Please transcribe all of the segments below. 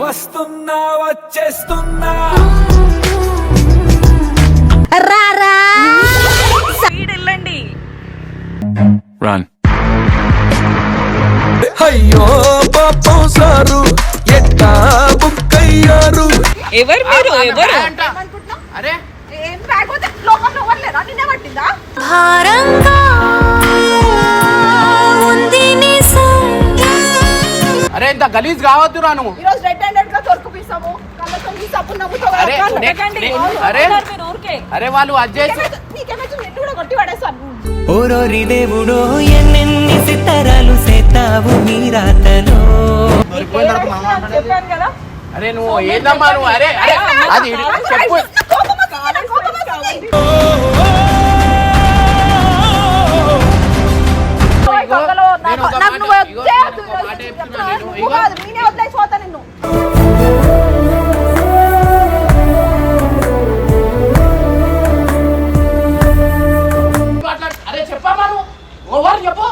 వస్తున్నా వచ్చేస్తున్నా. రారా స్పీడ్ వెళ్ళండి. అయ్యో పాపం సారు ఎట్టా బుక్ అయ్యారు ఎవరు మీరు? ఎవరు? అరే. ఏం రాకపోతే లోకంలో ఎవరు లేరా నిన్నే పట్టిందా? భారంగా అరే ఇంత గలీజ్ కావద్దు రా నువ్వు ఈ రోజు రెడ్ హ్యాండెడ్గా దొరుకు పిస్తాము కళ్ళతో మీ సబ్బు నవ్వుతావు అరే, అరే అరే వాళ్ళు పడేస్తాను. ఓరోరి దేవుడో ఎన్నెన్ని సితారాలు సేతావు నీ రాతలో. చెప్పాను కదా. అరే నువ్వు ఏందమ్మా నువ్వు? అరే అరే అది చెప్పు. నేను మాట చెప్తున్నా నేను. ఓవర్ చెప్పు.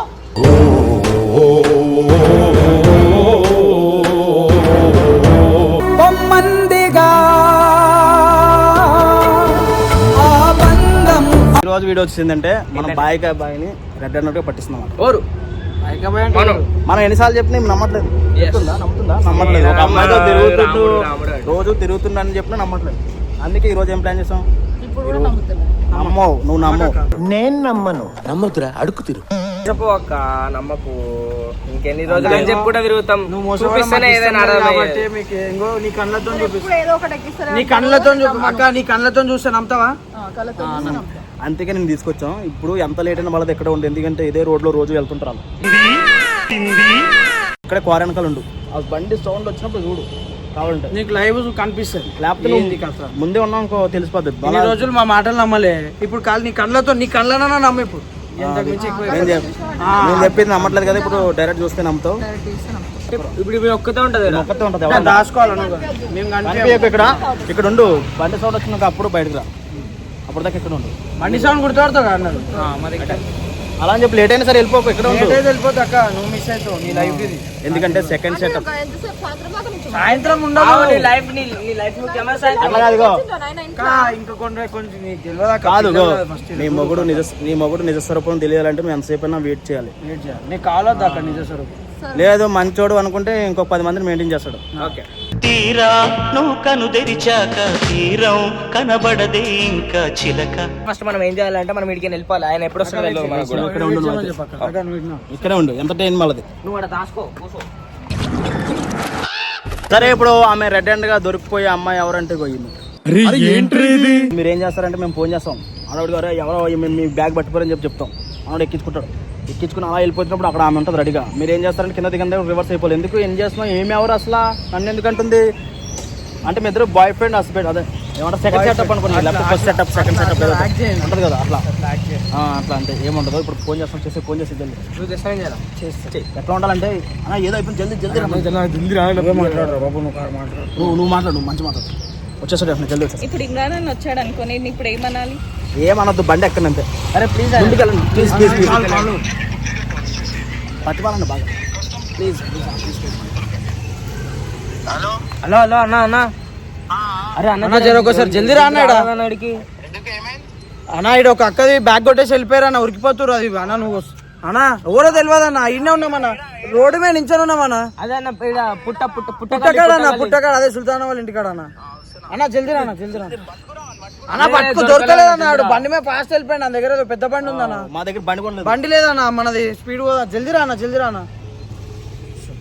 పొమ్మందిగా ఆ బంధం. ఈ రోజు వీడియో వచ్చిందంటే మనం బాయికాయ బాయిని రెడ్ అన్నట్టుగా పట్టిస్తున్నాం. ఓరు మనం. ఎన్నిసార్లు చెప్పినా నమ్మట్లేదు. నమ్ముతుందా? నమ్ముతుందా? నమ్మట్లేదు. ఒక అమ్మాయితో తిరుగుతుంటూ రోజు తిరుగుతుండని చెప్పినా నమ్మట్లేదు. అందుకే ఈ రోజు ఏం ప్లాన్ చేసాం? నమ్మో నువ్వు నమ్మవు. చెప్పు అక్క నమ్మకు. ఇంకెన్ని రోజులు అని చెప్పి కూడా తిరుగుతాం. చూపిస్తేనే ఏదైనా అర్థమయ్యేది. నీ కళ్ళతో ఇప్పుడు ఏదో ఒకటి ఎక్కిస్తారా? నీ కళ్ళతో అక్క నీ కళ్ళతో చూస్తే నమ్ముతావా. అందుకే నేను తీసుకొచ్చాం. ఇప్పుడు ఎంత లేట్ అయినా వాళ్ళది ఎక్కడ ఉంది ఎందుకంటే ఇదే రోడ్లో రోజు వెళ్తుంటారు. ఇక్కడ క్వారెనకాలు ఉండు. ఆ బండి సౌండ్ వచ్చినప్పుడు చూడు. కావాలంటే నీకు లైవ్ కనిపిస్తుంది. లేకపోతే నువ్వు ముందే ఉన్నావు అనుకో తెలిసిపోద్ది. ఇన్ని రోజులు మా మాటలు నమ్మలే. ఇప్పుడు కాదు నీ కళ్ళతో నీ కళ్ళనన్నా నమ్మ ఇప్పుడు. నేను చెప్- నేను చెప్పింది నమ్మట్లేదు కదా ఇప్పుడు డైరెక్ట్ చూస్తే నమ్ముతావు? ఇప్పుడు ఇవి ఒక్కతే ఉంటది. ఒక్కతే ఉంటది దాచుకోవాలి ఇక్కడ ఇక్కడ ఉండు. బండి సౌండ్ వచ్చినాక అప్పుడు బయటకు రా. అప్పుడు దాకా ఇక్కడ ఉండు. బండి సౌండ్ గుర్తుపడతావు కదా అన్నారు అలా అని చెప్పి లేట్ అయినా సరే వెళ్ళిపోకు ఇక్కడ ఉండు. వెళ్ళిపోతా అక్క నువ్వు మిస్ అవుతావు నీ లైఫ్ ఇది. ఎందుకంటే సెకండ్ సెటప్ సాయంత్రం ఉండదు నీ లైఫ్ నీ నీ లైఫ్ ముఖ్యమా సాయంత్రం కాదుగో ఇంట్లో ఇంకా కొంచెం నీకు తెలియదా? కాదు నీ మొగుడు నిజ నీ మొగుడు నిజ స్వరూపం తెలియాలంటే నువ్వు ఎంతసేపు అయినా వెయిట్ చేయాలి. వెయిట్ చేయాలి. నీకు కావాలొద్దు అక్క నిజ స్వరూపం లేదు మంచోడు అనుకుంటే ఇంకో పది మందిని మెయింటైన్ చేస్తాడు. ఓకే. తీరా నువ్వు కను తెరిచాక తీరం కనబడదే ఇంకా చిలక. ఫస్ట్ మనం ఏం చేయాలంటే మనం ఇడికి వెళ్ళిపోవాలి. ఆయన ఎప్పుడు వస్తాడో తెలియదు మనకు. కూడా. ఇక్కడ ఉండు నువ్వు అయితే. ఇక్కడే ఉండు ఎంటర్టైన్ వాళ్ళది? నువ్వు అక్కడ దాసుకో సరే ఇప్పుడు ఆమె రెడ్ హ్యాండ్గా దొరికిపోయే అమ్మాయి ఎవరంటే పోయింది మీరు ఏం చేస్తారంటే మేము ఫోన్ చేస్తాం. ఆడవాడు గారు ఎవరో మీ- మీ బ్యాగ్ పట్టుకోరని చెప్పి చెప్తాం. ఆవిడ ఎక్కించుకుంటాడు. ఎక్కించుకుని అలా వెళ్ళిపోతున్నప్పుడు అక్కడ ఆమె ఉంటుంది రెడీగా. మీరు ఏం చేస్తారంటే కింద దిగందే రివర్స్ అయిపోవాలి. ఎందుకు ఏం చేస్తున్నాం ఏమి ఎవరు అసలు? నన్ను ఎందుకు అంటుంది? అంటే మీ ఇద్దరు బాయ్ ఫ్రెండ్ హస్బెండ్ అదే. ఏమంటారు? సెకండ్ సెటప్ అనుకున్నా లేకపోతే ఫస్ట్ సెటప్ సెకండ్ సెటప్ ఉంటుంది కదా అట్లా. ఆ, అట్లా అంటే ఏముండదు. ఇప్పుడు ఫోన్ చేస్తాం చేస్తే ఫోన్ చేసి జల్దీ. నువ్వు చేస్తా ఏం చేయాలి? చెయ్. ఎట్లా ఉండాలంటే అన్న ఏదో అయిపోయింది జల్దీ జల్దీ రమ్మని. మాట్లాడరా బాబు నువ్వు మాట్లాడు. నువ్వు నువ్వు మాట్లాడు నువ్వు మంచి మాట్లాడు. వచ్చేసాడు అట్లా జల్దీ వచ్చేసి ఇప్పుడు ఇంకా నన్ను వచ్చాడు అనుకో నేను ఇప్పుడు ఏమనాలి? ఏమనొద్దు బండి ఎక్కడంతే అరే ప్లీజ్ ముందుకు వెళ్ళండి. ప్లీజ్ ప్లీజ్ ప్లీజ్ పట్టుకోవాలండి బాగా. Please hello? హలో అన్న అన్న. అరే అన్న అన్న జర ఒకసారి జల్దీ రా అన్నాడా అన్నాడికి అన్న ఇడు ఒక అక్కది బ్యాగ్ కొట్టేసి వెళ్ళిపోయారు అన్న ఉరికిపోతురు అది. అన్న నువ్వు అన్న ఎవరో తెలియదు అన్న ఇన్నే ఉన్నామన్న రోడ్డు మీద నించొని ఉన్నామన్న అదే అన్న పుట్ట పుట్ట పుట్టకాడ అన్న పుట్టకాడ అదే సుల్తాన్ వాళ్ళ ఇంటికాడ అన్న. అన్న జల్దీ రా అన్న జల్దీ రా అన్న. పట్టుకు దొరకలేదు అన్న ఆడు బండి మీద ఫాస్ట్ వెళ్ళిపోయాడు నా దగ్గర పెద్ద బండి ఉందన్న. మా దగ్గర బండి కొనలేదు బండి లేదన్న మనది స్పీడ్ పోదా? జల్దీ రా అన్న జల్దీ రా అన్న.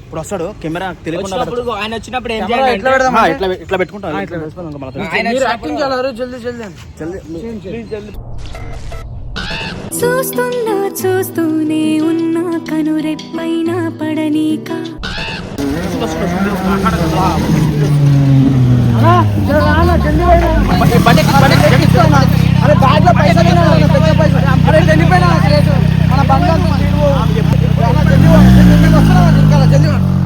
ఇప్పుడు వస్తాడు కెమెరా తెలియకుండా ఆయన వచ్చినప్పుడు ఏం కెమెరా చేయాలి ఎట్లా పెడదాం ఇట్లా ఇట్లా పెట్టుకుంటా ఇట్లా యాక్టింగ్ చేయాలి జల్దీ జల్దీ జల్దీ చూస్తున్నా చూస్తూనే ఉన్నా కనురెప్పైన పడనీక. అరే బ్యాగ్లో పైసలు తిన్నాడు అన్న, పెద్ద పైసలు. అరే వెళ్ళిపోయినా మన బండి అంతా speed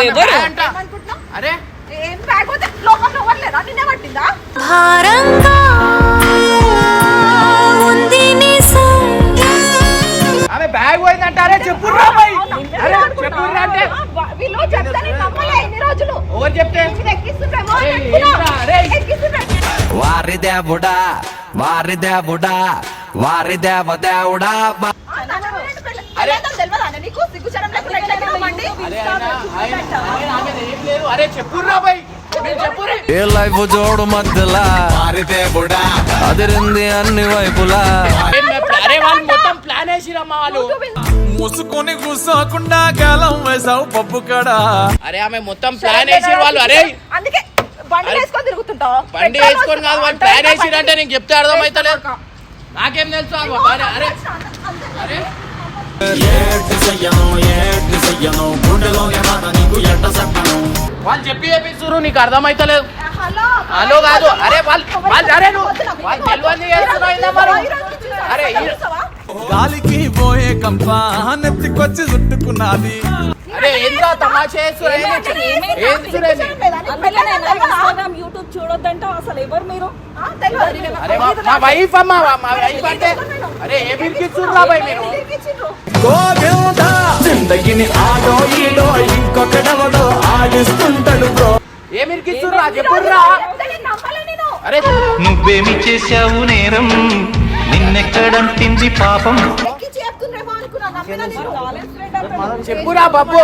ఎవరు మీరు ఎవరు? ఏమనుకుంటున్నావ్? అరే. ఏం బ్యాగ్ పోతే లోకంలో ఎవరు లేరా నిన్నే పట్టిందా? భారంగా ఉంది నిజం ఆమె బ్యాగ్ పోయిందంట అరే చెప్పు అరే చెప్పు అంటే. వీళ్ళు చెప్తే నేను నమ్మలే ఇన్ని రోజులు. ఎవరు చెప్తే? నేను ఎక్కిస్తుంటేమో అరే, అనుకున్నా. ఏంట్రా, అరే? ఎక్కిస్తుంటే వారి దేవుడా వారి దేవుడా వారి దేవ దేవుడా అరే తెలియదా నీకు సిగ్గుచరం లేకుండా ఇట్లా తిరగమండి? అరే ఆయన ఆయన ఆయన ఆమెది ఏం లేదు. అరే చెప్పుర్రా బాయ్. మీరు చెప్పురే ఏ లైఫ్ జోడు మధ్యలా? అదిరింది అన్ని వైపులా. అరే మే- అరే వాళ్ళు మొత్తం ప్లాన్ వేసిరమ్మా వాళ్ళు. మూసుకొని కూసాకుండా గాలం వేసావు పప్పు కడా? అరే ఆమె మొత్తం ప్లాన్ వేసిరు వాళ్ళు. అరే. అందుకే బండి వేసుకొని తిరుగుతుంటావు. బండి వేసుకొని కాదు వాళ్ళు ప్లాన్ వేసిరంటే నీకు చెప్తే అర్థమైతలేదు. నాకేం తెలుసు అరే అరే. వాళ్ళు చెప్పి చెప్పిస్తురు నీకు అర్థమైతలేదు. హలో హలో కాదు. అరే వాళ్ళు వాళ్ళు అరే? అరే గాలికి పోయే కంప నెత్తికొచ్చి చుట్టుకున్నది అరే ఏంద్రా తమాషా యూట్యూబ్ చూడొద్దంట అసలు ఎవరు మీరు? అరే మా- వైఫ్ అమ్మా మా- వైఫ్ అంటే అరే ఏ బిరికిస్తుర్రా బాయ్ మీరు జిందగిని ఆడో ఈడో ఇంకొకడెవడో ఆడిస్తుంటాడు బ్రో. ఏ బిరికిస్తుర్రా చెప్పుర్రా? అరే. నువ్వేమి చేశావు నేరం? నిన్నెక్కడంటింది పాపం? చెప్పురా బాబు.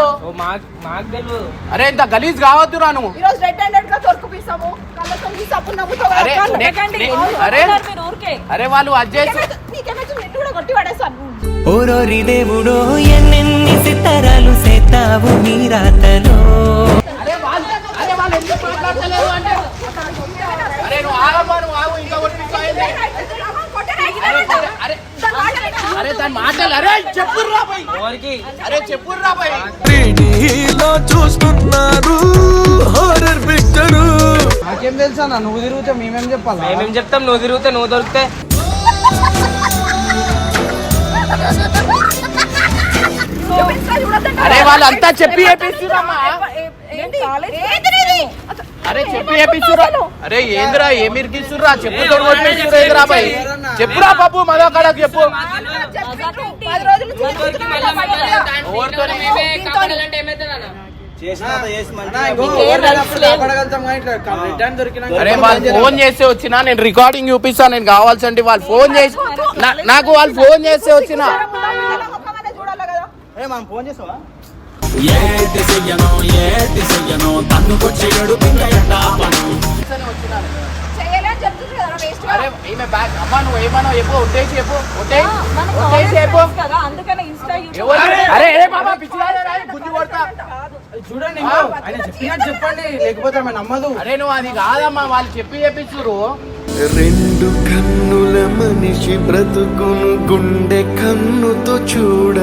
అరే ఇంత గలీజ్ కావద్దురా నువ్వు. ఈరోజు రెడ్ హ్యాండెడ్గా అరే వాళ్ళు అది చేసి నీకేమైతే నిన్ను కూడా కొట్టి పడేస్తాను ఓరోరి దేవుడో ఎన్నెన్ని సితారాలు సేతావు నీ రాతలో? చూస్తున్నారు హారర్ పిక్చరు. నాకేం తెలుసా నువ్వు తిరిగితే మేమేం చెప్పాలా? మేమేం చెప్తాం? నువ్వు తిరిగితే నువ్వు దొరికితే. అరే వాళ్ళంతా చెప్పి చేపిస్తురమ్మా అరే చెప్పి చేపిస్తురా అరే ఏందిరా ఏమి ఇరికిస్తుర్రా చెప్పుతో కొట్టిస్తుర్రా ఏందిరా బాయ్ చెప్పురా బాబు మరో చెప్పు. అరే వాళ్ళు ఫోన్ చేసి వచ్చినా నేను రికార్డింగ్ చూపిస్తాను నేను కావాల్సింది వాళ్ళు ఫోన్ చేసి నాకు వాళ్ళు ఫోన్ చేసి వచ్చినా. ఏ మనం ఫోన్ చేసావా అరే ఈమె బ్యాగ్ అమ్మా నువ్వు ఏమన్నా చెప్పు చెప్పు చెప్పు. అరే ఏ బాబా పిచ్చిదారా గుంజు కొడతా? చూడండి ఇంకో, ఆయన చెప్పినట్టు చెప్పండి లేకపోతే ఆమె నమ్మదు. అరే నువ్వు అది కాదమ్మా వాళ్ళు చెప్పి చెప్పించురు రెండు కన్నుల మనిషి బ్రతుకును గుండె కన్నుతో చూడ.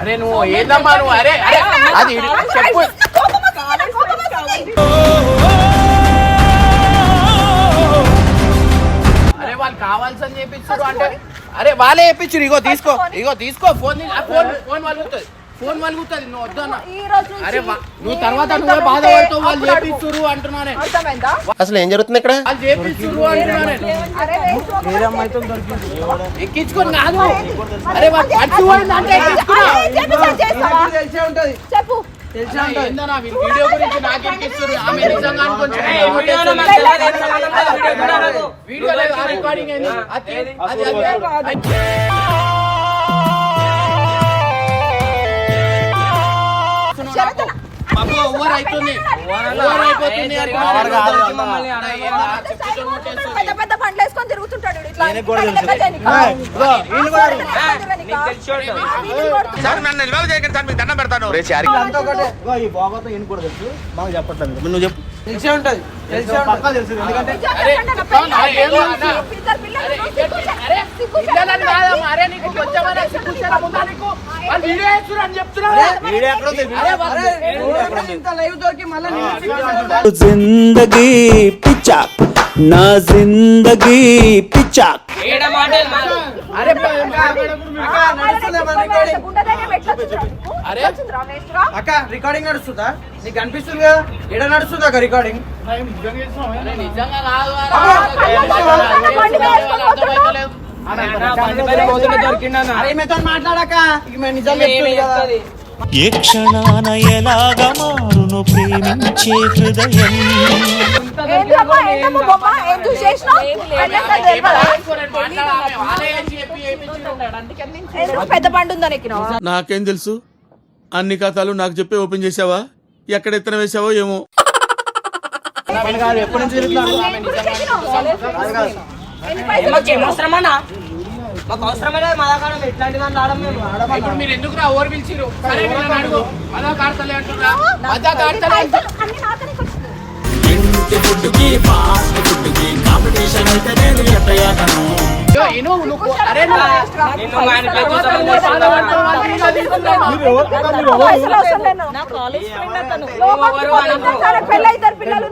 అరే నువ్వు ఏందమ్మా నువ్వు? అరే అరే అది చెప్పు. అరే వాళ్ళు కావాల్సని చేపించురు అంటే అరే వాళ్ళే చేపించురు ఇగో తీసుకో ఇగో తీసుకో ఫోన్ ఫోన్ ఫోన్ వలుగుతుంది ఫోన్ వలుగుతుంది నువ్వు వద్దన్న. ఈ రోజు అరే వా- నువ్వు తర్వాత నువ్వే ఉంటే బాధపడతావు వాళ్ళు. చేపిస్తురు అంటున్నా నేను అర్థమైందా? అసలు ఏం జరుగుతుంది ఇక్కడ? వాళ్ళు చేపిస్తురు అంటున్నా నేను అరే వేస్ట్ ఒక- వేరే అమ్మాయితో దొరికింది. ఎక్కించుకొని కాదు. అరే పోయింది అంటే ఎక్కించుకున్నా అరే, చేపిస్తా, చేస్తావా? తెలిసే ఉంటది. చెప్పు. తెలిసే అరే, ఉంటది. ఏందన్నా వీ- వీడియో గురించి నాకు ఎక్కిస్తురు ఆమె నిజంగా వీడియోలో ఆ రికార్డింగ్ అది. అది అది. ఓవర్ అవుతుంది ఓవర్ అయిపోతుంది. పెద్ద పెద్ద బండ్లు వేసుకొని తిరుగుతుంటాడు. ఇట్లా. మాకు చెప్పట్లేదు. నువ్వు చెప్పు. తెలిసే ఉంటది. జిందగీ పిచ్చా నా జిందగీ పిచ్చా ఏడ మాటలు మాకు. అరే? అక్క రికార్డింగ్ నడుస్తుందా? నీకు అనిపిస్తుంది కదా? ఎడ నడుస్తుంది అక్క రికార్డింగ్ నిజంగా కాదు ఏ క్షణాన ఎలాగా మారును ప్రేమించే హృదయం? పెద్ద నాకేం తెలుసు? అన్ని కథలు నాకు చెప్పి ఓపెన్ చేసావా ఎక్కడ ఎత్తన వేసావో ఏమో? ఎప్పటి నుంచి అవసరమన్నా మాకు అవసరమే లేదు మా దాకా ఇట్లాంటి దాంట్లో ఆడం మేము ఇప్పుడు మీరు ఎందుకు రా ఓవర్ పిలిచిరు సరే వీళ్ళని అడుగు. మదా కాడతలే అంటున్నా మదా కాడతలే అంటున్నా పైసలు అన్ని నాతోనే వచ్చినాయి. అయ్యో, ఇను, నువ్వు అరే నువ్వు నిన్ను manipulate తర్వాత చేస్తామని నువ్వు చేస్తున్నావా? బాధపడతావు, వాళ్ళు వీళ్ళు తీసుకుంటావా? పైసలు అవసరం లేదు. నా కాలేజ్ ఫ్రెండ్ అతను లోపలికి పోతుంటే సరే పెళ్ళి ఇద్దరు పిల్లలు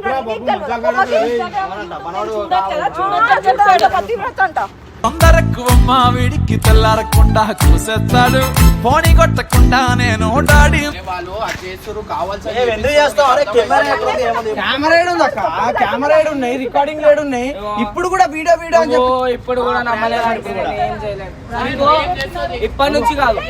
చూడొచ్చు అంట. తొందరక్కువమ్మ వీడికి తెల్లారకుండా కూసేస్తాడు. పోనీ కొట్టకుండా నేను డాడీ వాళ్ళు చేస్తురు కెమెరా ఏడు ఉంది అక్క కెమెరా ఏడు ఉన్నాయి? రికార్డింగ్ లేడు ఉన్నాయి? ఇప్పుడు కూడా వీడియో వీడియో అని ఓ, చెప్పి ఇప్పుడు కూడా నమ్మలేదు ఇప్పటి నుంచి కాదు.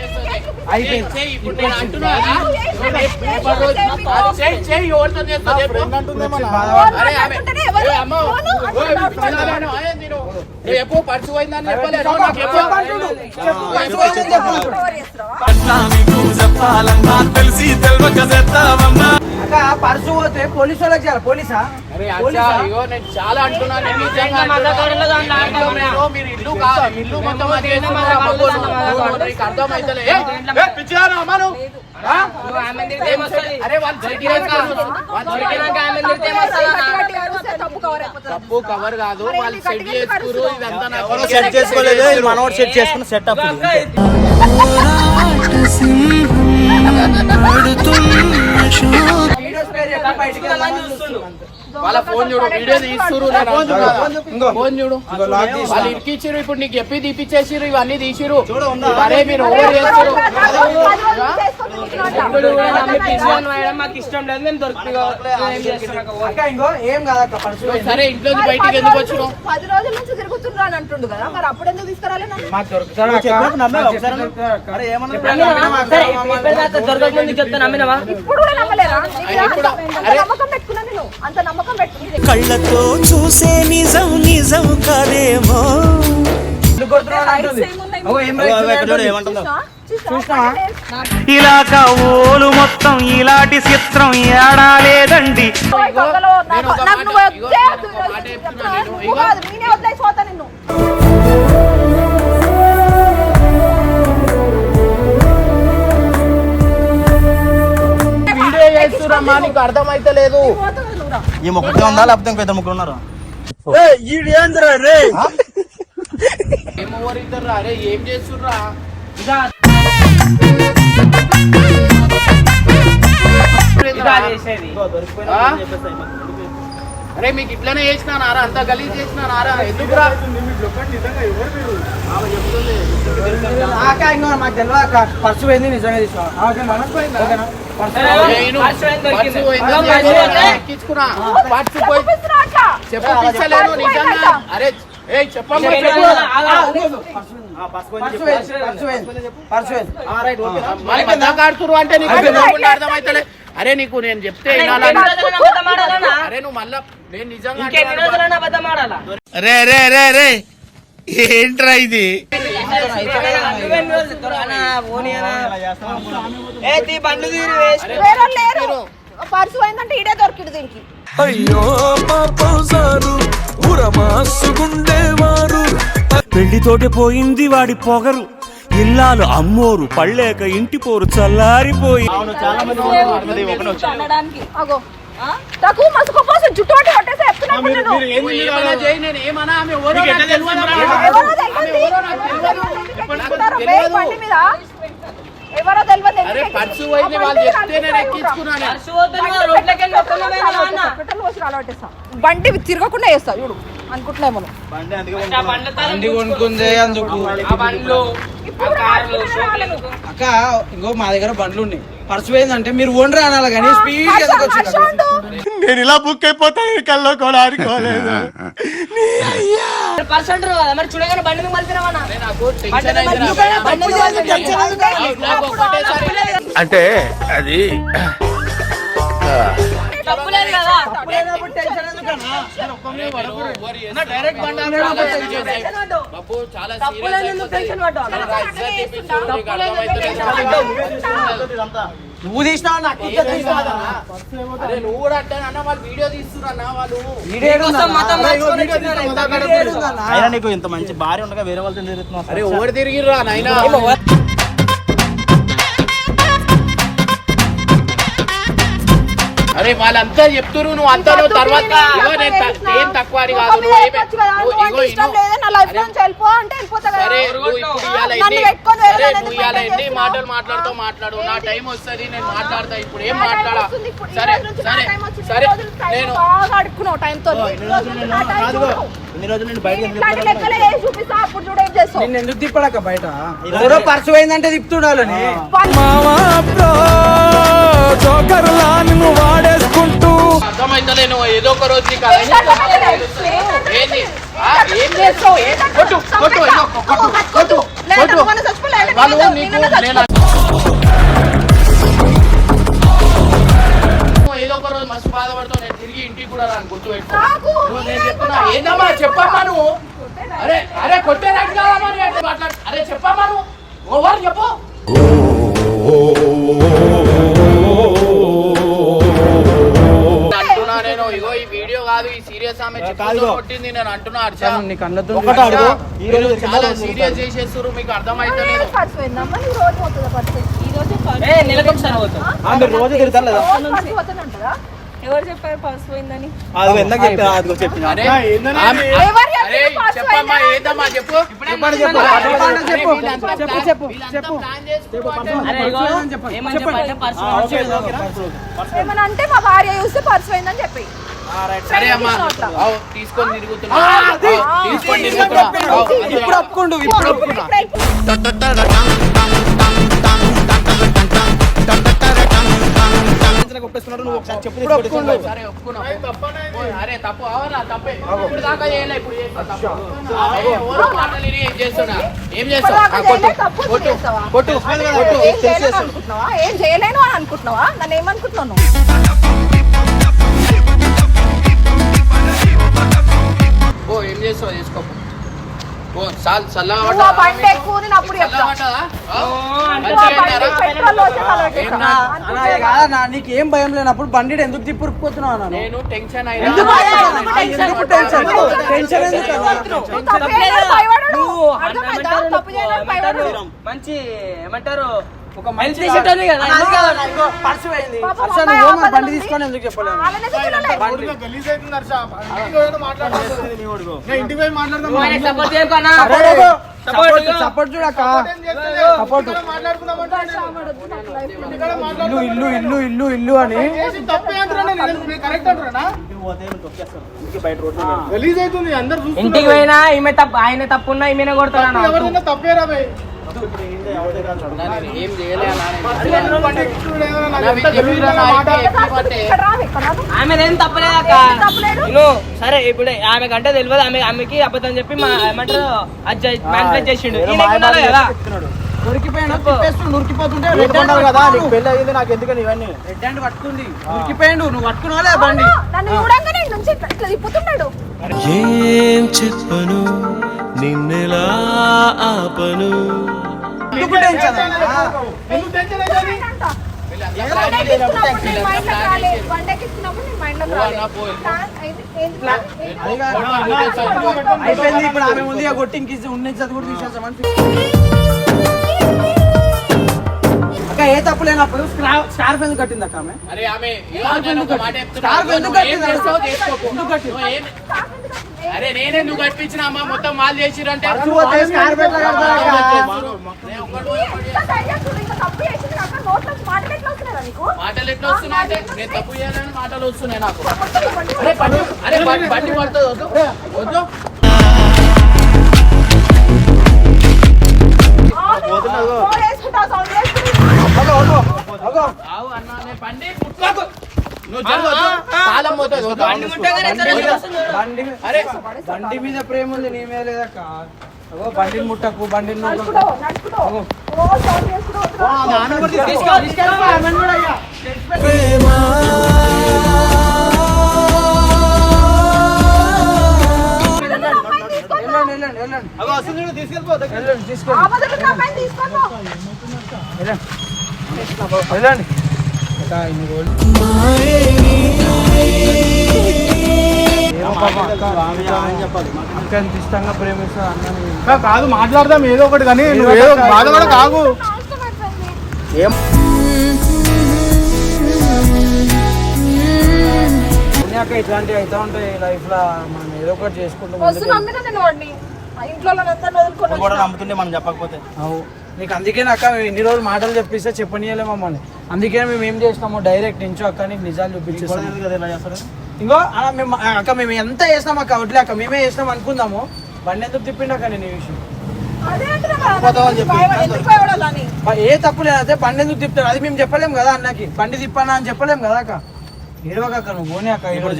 చెప్పు. పర్సు పోయిందని చెప్పలేదు చెప్పాలన్నా తెలిసి తెలవక చేస్తావమ్మా అక్క పర్సు పోతే పోలీసు వాళ్ళకి చేయాలి? పోలీసా? అరే అచ్చా, ఇగో నేను చాలా అంటున్నాను నేను నిజంగా మదకాడలో దాంట్లో అంటున్నాను. ఆడతాం నేను మీరు ఇల్లు కాదు ఇల్లు మొత్తం అది చేస్తున్నారు అమ్మ మదకాడలో నువ్వు- దాంట్లో నువ్వు- నీకు అర్థమైతలే. ఏ, ఏ, పిచ్చిదానా అమ్మ నువ్వు? ఆ? నువ్వు ఆమె తిరిగితే ఏమొస్తది? అరే వాళ్ళు దొరికినాక వాళ్ళు దొరికినాక ఆమె తిరిగితే గట్టి ఏమొస్తది? గట్టి అరిస్తే తప్పు కవర్ అయిపోతుంది. తప్పు కవర్ కాదు. వాళ్ళు సెట్ గట్టిగా చేసుకురు కరుస్తున్నావు? ఇదంతా నాకు ఎవరో సెట్ చేసుకోలేదు. ఇది మనోడు సెట్ చేసుకుని సెట్ అప్ వీడియోస్ పేరు చెప్పి బయటికి వాళ్ళ ఫోన్ చూడు వీడియో తీస్తురు. ఫోన్ చూడు. వాళ్ళు ఇరికిచ్చిరు ఇప్పుడు నీకు చెప్పి తీపిచ్చేసిరు ఇవన్నీ తీసిరు? అరే మీరు ఓవర్ చేస్తారు మాకు ఇష్టం లేదు మేము సరే ఇంట్లో బయటికి ఎందుకు వచ్చినావు? పది రోజుల నుంచి తిరుగుతుండ్రు అని అంటుండు కదా మరి అప్పుడు ఎందుకు తీసుకురాలే నన్ను? మాకు దొరుకుతాడు అక్క. చెప్పినప్పుడు నమ్మావా? మాకు ఒకసారి? దొరుకుతాడు అక్క. అరే ఏమన్నా సరే ఇప్పుడు దాకా దొరకక ముందు చెప్తా నమ్మినవా? ఇప్పుడు కూడా నమ్మలేరా? అంత-. నమ్మకం కళ్ళతో చూసే నిజం నిజం కాదేమో? ఇలాక ఓలు మొత్తం ఇలాంటి చిత్రం ఏడా లేదండి. ఓయ్ దొంగలో నేను నాకు- ఒక నాకు మాట- నువ్వు ఇగో, వద్దే నేను ఒక మాట చెప్తున్నా నేను. నువ్వు ఇగో. కాదు, నేనే వదిలేసిపోతా నిన్ను. వీడియో చేస్తురమ్మా నీకు అర్థమైతలేదు. ఈ ముగ్గురు ఉందా? లేకపోతే ఇంకో ఇద్దరు ముగ్గురు ఉన్నారు? ఇద్దరు అరే ఏం చేస్తుర్రా? అరే మీకు ఇట్లనే చేసినారా అంత గలీజ్ మాకు తెలియదు అక్క పర్సు పోయింది నిజంగా. చెప్పలేదు నిజంగా. అరే అంటే నీకు తెలియకుండా అర్థమైతలే. అరే నీకు నేను చెప్తే? అరే నువ్వు మళ్ళా ఇంకెన్ని అంటున్నాను. రోజులైనా అబద్ధం ఆడాలా రే రే రే రే. ఏంట్రా ఇది? పర్సు పోయిందంటే ఈడే దొరికిడు దీనికి. అయ్యో పాపం సారు పెళ్ళితోటి పోయింది వాడి పొగరు. ఇల్లాలు అమ్మోరు పళ్ళేక ఇంటి పోరు చల్లారిపోయి. నాకు మసుకు పోసి జుట్టు పట్టి కొట్టేసి చెప్తున్నా మీరు నేను. మీరు ఏం నువ్వు ఏమైనా చేయి నేను ఏమన్నా? ఆమె ఎవరో మీకు ఎట్లా నాకు తెలియదు. తెలుసు? ఎవరో తెలియదు. ఎక్కుతారో తెలియదు. బేగ్ బండి మీద? ఎవరో తెలియదు అరే పర్సు పోయింది వాళ్ళు చెప్తే నేను ఎక్కించుకున్నాను. పెట్రోల్ పోసి అలవాటేస్తా బండి తిరగకుండా వేస్తా చూడు. అనుకుంటున్నాము బండి కొనుక్కుందే అందుకు. షోకులు అక్క ఇంకో మా దగ్గర బండ్లు ఉన్నాయి. పర్సు పోయిందంటే మీరు ఓనర్ అనాలి కానీ స్పీడ్ నేను ఇలా బుక్ అయిపోతాను కల్లో కూడా కదా మరి చూడగానే బండి మీద మలిపినామన్నా ఒకటేసారి అంటే అది తప్పులేదు కదా డైరెక్ట్ బాబు చాలా సీరియస్ అయిపోతుంది చాలా ఇజ్జత్ తీపిస్తారు, నీకు నువ్వు తీసినావు? నాకు? అరే నువ్వు కూడా అంటే అన్న వాళ్ళు వీడియో తీస్తున్నా వాళ్ళు. అయినా నీకు ఇంత మంచి భార్య ఉండగా వేరే వాళ్ళతో తిరుగుతున్నావు అరే ఓడి తిరిగిర్రా నాయనా? అరే వాళ్ళంతా చెప్తురు నువ్వు అంతా నువ్వు తర్వాత ఇగో నేను త- ఏం తక్కువ అని కాదు. నువ్వు సరే నువ్వు ఇవాళ నన్ను ఎన్ని? మాటలు మాట్లాడుతూ మాట్లాడు నా టైం వస్తుంది నేను మాట్లాడతా ఇప్పుడు. ఏం మాట్లాడా సరే సరే. సరే నేను బాగా అడుక్కున్నావు టైంతో. ఇన్ని రోజులు నేను కాదుగో. ఇన్ని రోజులు నేను బయటకు ఎందుకు లెక్కలే వేసి చూపిస్తా. అప్పుడు చూడ ఏం చేస్తావు. నిన్ను ఎందుకు అర్థమైతలే నువ్వు ఏదో ఒక రోజు. ఏంది ఒక రోజు మస్తు బాధపడతావు నేను తిరిగి ఇంటికి కూడా రాను నేను చెప్తున్నా ఏందమ్మా చెప్పమ్మా నువ్వు అరే అరే కాదమ్మా నువ్వు మాట్లాడు అరే చెప్పమ్మా నువ్వు ఓవర్ చెప్పు కాదు ఈ సీరియస్ ఆమె కొట్టింది నేను అంటున్నా అర్చా. నీ కళ్ళతో ఒకటి అడుగు. ఈ రోజు చాలా సీరియస్ చేసేస్తారు మీకు అర్థమైతలేదు. పర్సు పోయిందమ్మా? నీకు రోజు పోతుందా పర్సు ఈ రోజు ఏ రోజు తిరుగుతారు లేదా ఎవరు చెప్పారు పర్స్ పోయిందని? అది ఎందుకు అదిగో చెప్పిన? అంటే ఏమని మా భార్య చూస్తే పర్సు పోయిందని చెప్పి. సరే అమ్మా. ఆవు, తీసుకొని తిరుగుతున్నా. ఇప్పుడు ఇప్పుడు ఒప్పుకుండు. సరే ఒప్పుకున్నా. ఓ, అరే తప్పు. అవరా తప్పే. ఇప్పుడు దాకా చేయలే ఇప్పుడు ఏం చేస్తున్నా? ఏం చేస్తావు? కొట్టు. కొట్టు. చేస్తావా? కొట్టు. కొట్టు. ఏం చేయలేను అనుకుంటున్నావా? ఏం చేయలేను అని అనుకుంటున్నావా? నన్ను ఏమనుకుంటున్నావు నువ్వు? ఓ ఏం చేస్తావు? చేసుకో. నీకు ఏం భయం లేనప్పుడు బండి ఎందుకు తిప్పుకుపోతున్నావు అన్న నేను టెన్షన్ ఎందుకు? నువ్వు. మంచి ఏమంటారు? ఒక మంచి పర్సు పోయింది బండి. తీసుకొని ఎందుకు వాళ్ళనే తెచ్చినాలే. సపోర్ట్ చేయకన్నా సపోర్ట్ సపోర్ట్ చూడక్క సపోర్ట్ ఇల్లు ఇల్లు ఇల్లు ఇల్లు ఇల్లు అని. ఇంటికి ఈమె పోయినా ఈమె తప్పు ఆయన తప్పున్నా ఈమెనే కొడతాడు ఇప్పుడు ఏం. ఆమెదేం తప్పలేదు సరే ఇప్పుడు ఆమె కంటే తెలియదు. ఆమె ఆమెకి అబద్ధం చెప్పి మా ఏమంటారు చేసిండు. కదా? తిప్పేస్తుండు ఉరికిపోతుంటే రెడ్ హ్యాండ్ కదా? నీకు పట్టుకుండు. పెళ్ళి అయ్యింది నాకు ఎందుకని ఇవన్నీ? రెడ్ హ్యాండ్ పట్టుకుంది. ఉరికిపోయిండు నువ్వు పట్టుకున్నావా లేదా బండి? నన్ను చూడంగానే ఇటు నుంచి ఇట్లా ఇట్లా తిప్పుతున్నాడు. ఏం చెప్పను నిన్నెలా ఆపను? ఎందుకు టెన్షన్? అన్నా? వీళ్ళంతా ప్లాన్ చేసుకున్నప్పుడు నీ మైండ్లోకి రాలేదు. బండి ఎక్కించినప్పుడు నీ మైండ్లోకి ఓ అక్క ఏ తప్పు లేనప్పుడు స్కార్ఫ్ ఎందుకు కట్టింది అక్క ఆమె? నువ్వు ఏం- అరే నేనే నువ్వు కట్టించిన? అమ్మ మొత్తం వాళ్ళు చేసిరంటే నోట్లో నుంచి మాటలు ఎట్లా వస్తున్నాయా అంటే నేను తప్పు చేయాలని మాటలు వస్తున్నాయి నాకు. అరే బండి అరే బండి బండి పడుతుంది వద్దు. వద్దు ఆగు, బండి మీద- అరే బండి మీద ప్రేమ ఉంది నీ మీద లేదక్క అగో బండిని ముట్టకు బండిని. నడుపుతావు, నడుపుతావు. ఓ, సౌండ్ చేసుకుంటావు, వద్దు. తీసుకో, తీసుకెళ్ళిపో, ఆమెను కూడా అయ్యా. వెళ్ళండి, వెళ్ళండి, వెళ్ళండి. వెళ్ళండి, తీసుకెళ్ళండి. ఆ మొదలు ఉన్న అమ్మాయిని తీసుకొని పో. వెళ్ళండి. ఇష్టంగా ప్రేమిస్తా కాదు మాట్లాడదాం ఏదో ఒకటి కానీ నువ్వు ఏదో బాధ కూడా కాగు. ఏం? అక్క ఇట్లాంటివి అవుతా ఉంటాయి లైఫ్లో. మనం ఏదో ఒకటి చేసుకుంటూ ఇంట్లో కూడా. నమ్ముతుండే మనం చెప్పకపోతే. అవు. నీకు అందుకే అక్క మేము ఇన్ని రోజులు మాటలు చెప్పిస్తే చెప్పనీయలే మమ్మల్ని. అందుకే మేము ఏం చేసినాము డైరెక్ట్ నించో అక్క నీకు నిజాలు చూపించేస్తాము కదా ఇలా చేస్తారు? ఇంకో అలా మేము అక్క మేము ఎంత చేసినాం అక్క? వడ్లే అక్క మేమే చేసినాం అనుకుందాము. బండి ఎందుకు తిప్పిండు అక్క నేను ఈ విషయం? ఏ తప్పు లేదైతే బండి ఎందుకు తిప్పుతాడు అది మేము చెప్పలేం కదా అన్నకి. బండి తిప్పానా అని చెప్పలేం కదా అక్క? ఏడవక అక్క నువ్వు పోనీ అక్క ఇప్పుడు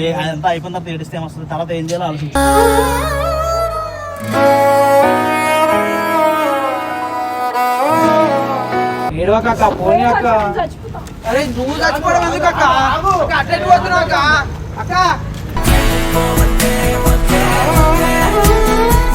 అయిపోయిన తర్వాత ఏడిస్తే ఏమొస్తుంది? తర్వాత ఏం చేయాలో ఆలోచించు. నిడవకక్క పోనీ అక్క. అరే నువ్వు చచ్చిపోవడం ఎందుకు అక్క? అట్లా పోతున్నావు అక్క? అక్క.